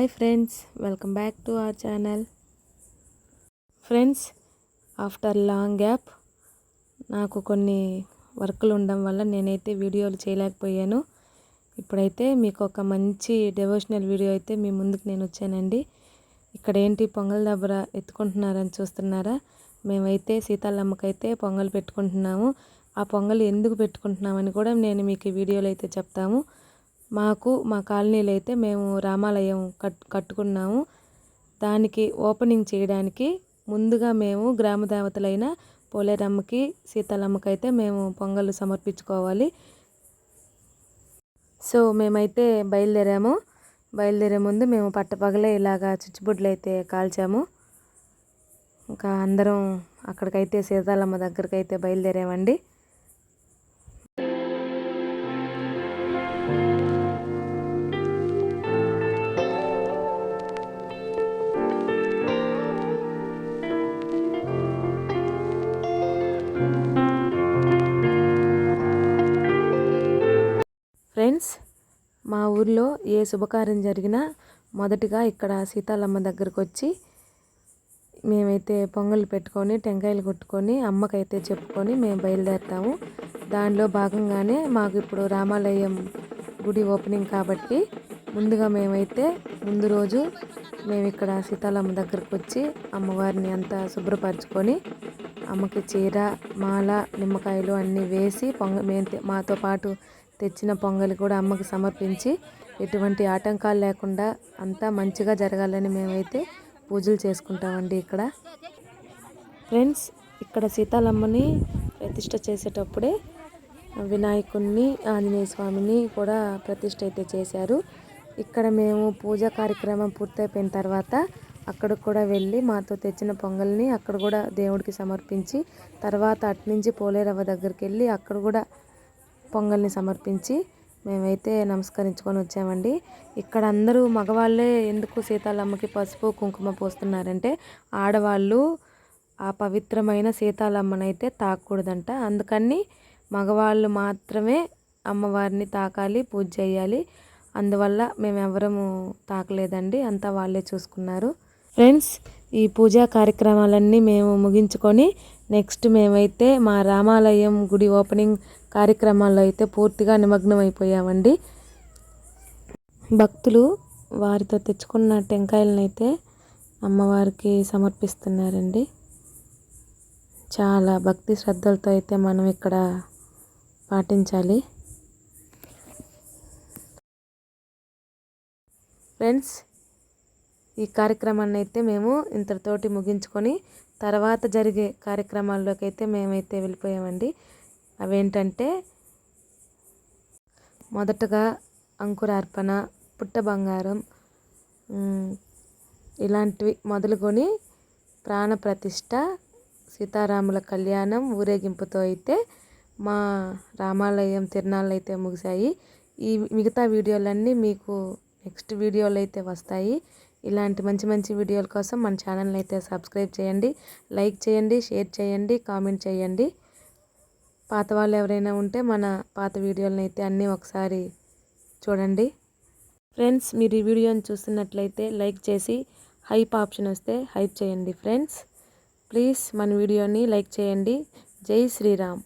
Hi friends welcome back to our channel. Friends after long gap నాకు కొన్ని వర్క్లు ఉండడం వల్ల నేనైతే వీడియోలు చేయలేకపోయాను. ఇప్పుడైతే మీకు ఒక మంచి డెవోషనల్ వీడియో అయితే మీ ముందుకు నేను వచ్చానండి. ఇక్కడ ఏంటి పొంగల్ దబ్బర ఎత్తుకుంటున్నారని చూస్తున్నారా? మేమైతే సీతాలమ్మకైతే పొంగల్ పెట్టుకుంటున్నాము. ఆ పొంగల్ ఎందుకు పెట్టుకుంటున్నామని కూడా నేను మీకు వీడియోలో అయితే చెప్తాము. మాకు మా కాలనీలో అయితే మేము రామాలయం కట్ కట్టుకున్నాము. దానికి ఓపెనింగ్ చేయడానికి ముందుగా మేము గ్రామ దేవతలైన పోలేరమ్మకి సీతాలమ్మకి అయితే మేము పొంగల్ సమర్పించుకోవాలి. సో మేమైతే బయలుదేరాము. బయలుదేరే ముందు మేము పట్టపగలే ఇలాగా చుచ్చుబుడ్లు అయితే కాల్చాము. ఇంకా అందరం అక్కడికైతే సీతాలమ్మ దగ్గరికి అయితే బయలుదేరామండి. ఫ్రెండ్స్ మా ఊర్లో ఏ శుభకార్యం జరిగినా మొదటిగా ఇక్కడ సీతాలమ్మ దగ్గరకు వచ్చి మేమైతే పొంగల్ పెట్టుకొని టెంకాయలు కొట్టుకొని అమ్మకైతే చెప్పుకొని మేము బయలుదేరుతాము. దానిలో భాగంగానే మాకు ఇప్పుడు రామాలయం గుడి ఓపెనింగ్ కాబట్టి ముందుగా మేమైతే ముందు రోజు మేము ఇక్కడ సీతాలమ్మ దగ్గరకు వచ్చి అమ్మవారిని అంతా శుభ్రపరచుకొని అమ్మకి చీర మాల నిమ్మకాయలు అన్నీ వేసి పొంగ మేము మాతో పాటు తెచ్చిన పొంగలి కూడా అమ్మకి సమర్పించి ఎటువంటి ఆటంకాలు లేకుండా అంతా మంచిగా జరగాలని మేమైతే పూజలు చేసుకుంటామండి ఇక్కడ. ఫ్రెండ్స్ ఇక్కడ సీతాలమ్మని ప్రతిష్ట చేసేటప్పుడే వినాయకుడిని ఆంజనేయ స్వామిని కూడా ప్రతిష్ట అయితే చేశారు. ఇక్కడ మేము పూజా కార్యక్రమం పూర్తయిపోయిన తర్వాత అక్కడికి కూడా వెళ్ళి మాతో తెచ్చిన పొంగల్ని అక్కడ కూడా దేవుడికి సమర్పించి తర్వాత అట్నుంచి పోలేరవ్వ దగ్గరికి వెళ్ళి అక్కడ కూడా పొంగల్ని సమర్పించి మేమైతే నమస్కరించుకొని వచ్చామండి. ఇక్కడ అందరూ మగవాళ్ళే ఎందుకు సీతాలమ్మకి పసుపు కుంకుమ పోస్తున్నారంటే ఆడవాళ్ళు ఆ పవిత్రమైన సీతాలమ్మనైతే తాకూడదంట. అందుకని మగవాళ్ళు మాత్రమే అమ్మవారిని తాకాలి పూజ చేయాలి. అందువల్ల మేము ఎవరము తాకలేదండి. అంతా వాళ్ళే చూసుకున్నారు. ఫ్రెండ్స్ ఈ పూజా కార్యక్రమాలన్నీ మేము ముగించుకొని నెక్స్ట్ మేమైతే మా రామాలయం గుడి ఓపెనింగ్ కార్యక్రమాల్లో అయితే పూర్తిగా నిమగ్నం అయిపోయామండి భక్తులు వారితో తెచ్చుకున్న టెంకాయలను అయితే అమ్మవారికి సమర్పిస్తున్నారండి. చాలా భక్తి శ్రద్ధలతో అయితే మనం ఇక్కడ పాటించాలి. ఫ్రెండ్స్ ఈ కార్యక్రమాన్ని అయితే మేము ఇంతటితోటి ముగించుకొని తర్వాత జరిగే కార్యక్రమాల్లోకి అయితే మేమైతే వెళ్ళిపోయామండి. అవేంటంటే మొదటగా అంకురార్పణ పుట్ట బంగారం ఇలాంటివి మొదలుకొని ప్రాణప్రతిష్ఠ సీతారాముల కళ్యాణం ఊరేగింపుతో అయితే మా రామాలయం తిరణాలు అయితే ముగిశాయి. ఈ మిగతా వీడియోలన్నీ మీకు నెక్స్ట్ వీడియోలు అయితే వస్తాయి. ఇలాంటి మంచి మంచి వీడియోల కోసం మన ఛానల్ని అయితే సబ్స్క్రైబ్ చేయండి లైక్ చేయండి షేర్ చేయండి కామెంట్ చేయండి. పాత వాళ్ళు ఎవరైనా ఉంటే మన పాత వీడియోలను అయితే అన్నీ ఒకసారి చూడండి. ఫ్రెండ్స్ మీరు ఈ వీడియోని చూస్తున్నట్లయితే లైక్ చేసి హైప్ ఆప్షన్ వస్తే హైప్ చేయండి ఫ్రెండ్స్. ప్లీజ్ మన వీడియోని లైక్ చేయండి. జై శ్రీరామ్.